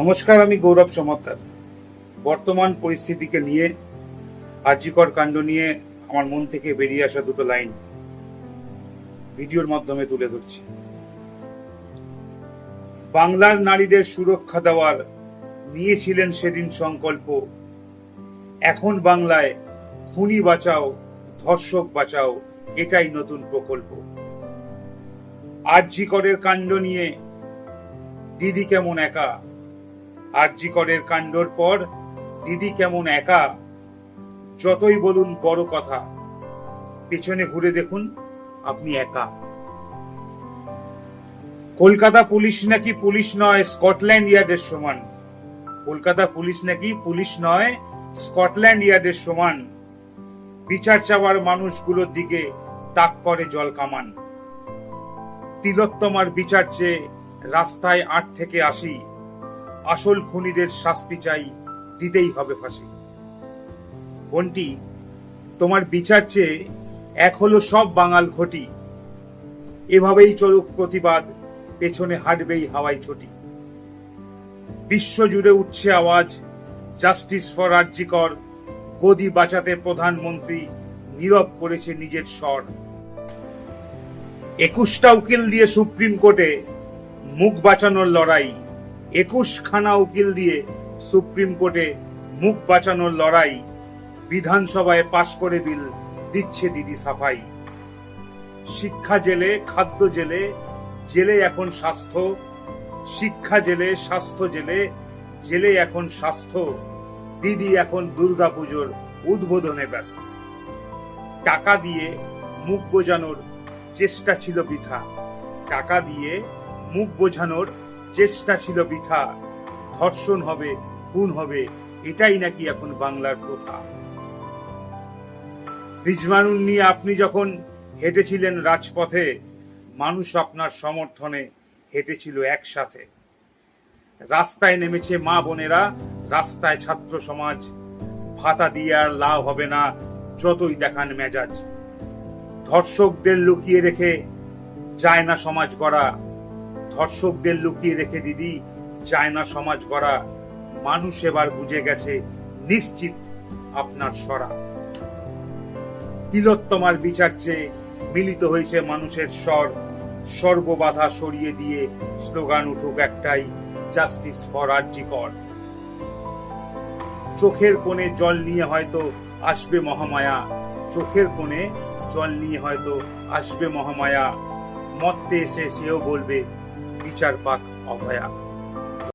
নমস্কার, আমি গৌরব সমাদ্দার বর্তমান পরিস্থিতিকে নিয়ে, আর্যিকর কাণ্ড নিয়ে আমার মন থেকে বেরিয়ে আসা দুটো লাইন ভিডিওর মাধ্যমে তুলে ধরছি। বাংলার নারীদের সুরক্ষা দেওয়ার নিয়েছিলেন সেদিন সংকল্প। এখন বাংলায় খুনি বাঁচাও, ধর্ষক বাঁচাও, এটাই নতুন প্রকল্প। আর্যিকরের কাণ্ড নিয়ে দিদি কেমন একা? আর্যিকরের কাণ্ডর পর দিদি কেমন একা, যতই বলুন বড় কথা। পেছনে ঘুরে দেখুন, আপনি একা। কলকাতা পুলিশ নাকি পুলিশ নয়, স্কটল্যান্ড ইয়ার্ডের সমান। কলকাতা পুলিশ নাকি পুলিশ নয়, স্কটল্যান্ড ইয়ার্ডের সমান। বিচার চাওয়ার মানুষগুলোর দিকে তাক করে জল কামান। তিলোত্তমার বিচার চেয়ে রাস্তায় আট থেকে আসি আসল খুনিদের শাস্তি চাই, দিতেই হবে ফাঁসি। বন্টি, তোমার বিচার চেয়ে এক হলো সব বাঙাল ঘটি। এভাবেই চলুক প্রতিবাদ, পেছনে হাঁটবেই হাওয়াই ছুটি। বিশ্ব জুড়ে উঠছে আওয়াজ, জাস্টিস ফর আর্জিকর, গদি বাঁচাতে প্রধানমন্ত্রী নীরব করেছে নিজের স্বর। একুশটা উকিল দিয়ে সুপ্রিম কোর্টে মুখ বাঁচানোর লড়াই। একুশ খানা উকিল দিয়ে সুপ্রিম কোর্টে মুখ বাঁচানোর লড়াই বিধানসভায় পাশ করে বিল দিচ্ছে দিদি সাফাই। শিক্ষা জেলে, খাদ্য জেলে জেলে এখন স্বাস্থ্য, শিক্ষা জেলে, স্বাস্থ্য জেলে জেলে এখন স্বাস্থ্য, দিদি এখন দুর্গাপুজোর উদ্বোধনে ব্যস্ত। টাকা দিয়ে মুখ বোঝানোর চেষ্টা ছিল বৃথা। টাকা দিয়ে মুখ বোঝানোর চেষ্টা ছিল বৃথা। ধর্ষণ হবে, খুন হবে, এটাই নাকি এখন বাংলার প্রথা। রিজমানুন নিয়ে আপনি যখন হেঁটেছিলেন রাজপথে, মানুষ আপনার সমর্থনে হেঁটেছিল একসাথে। রাস্তায় নেমেছে মা বোনেরা, রাস্তায় ছাত্র সমাজ, ভাতা দিয়ে আর লাভ হবে না, যতই দেখান মেজাজ। ধর্ষকদের লুকিয়ে রেখে যায় না সমাজ গড়া। ধর্ষকদের লুকিয়ে রেখে দিদি যায় না সমাজ গড়া মানুষ এবার বুঝে গেছে নিশ্চিত আপনার সরা। তিলোত্তমার বিচার চেয়ে মিলিত হয়েছে মানুষের স্বর, সর্ববাধা সরিয়ে দিয়ে স্লোগান উঠুক একটাই, জাস্টিস ফর আর্জিকর চোখের কোণে জল নিয়ে হয়তো আসবে মহামায়া, চোখের কোণে জল নিয়ে হয়তো আসবে মহামায়া। মত্তে এসে সেও বলবে Richard Bach almaya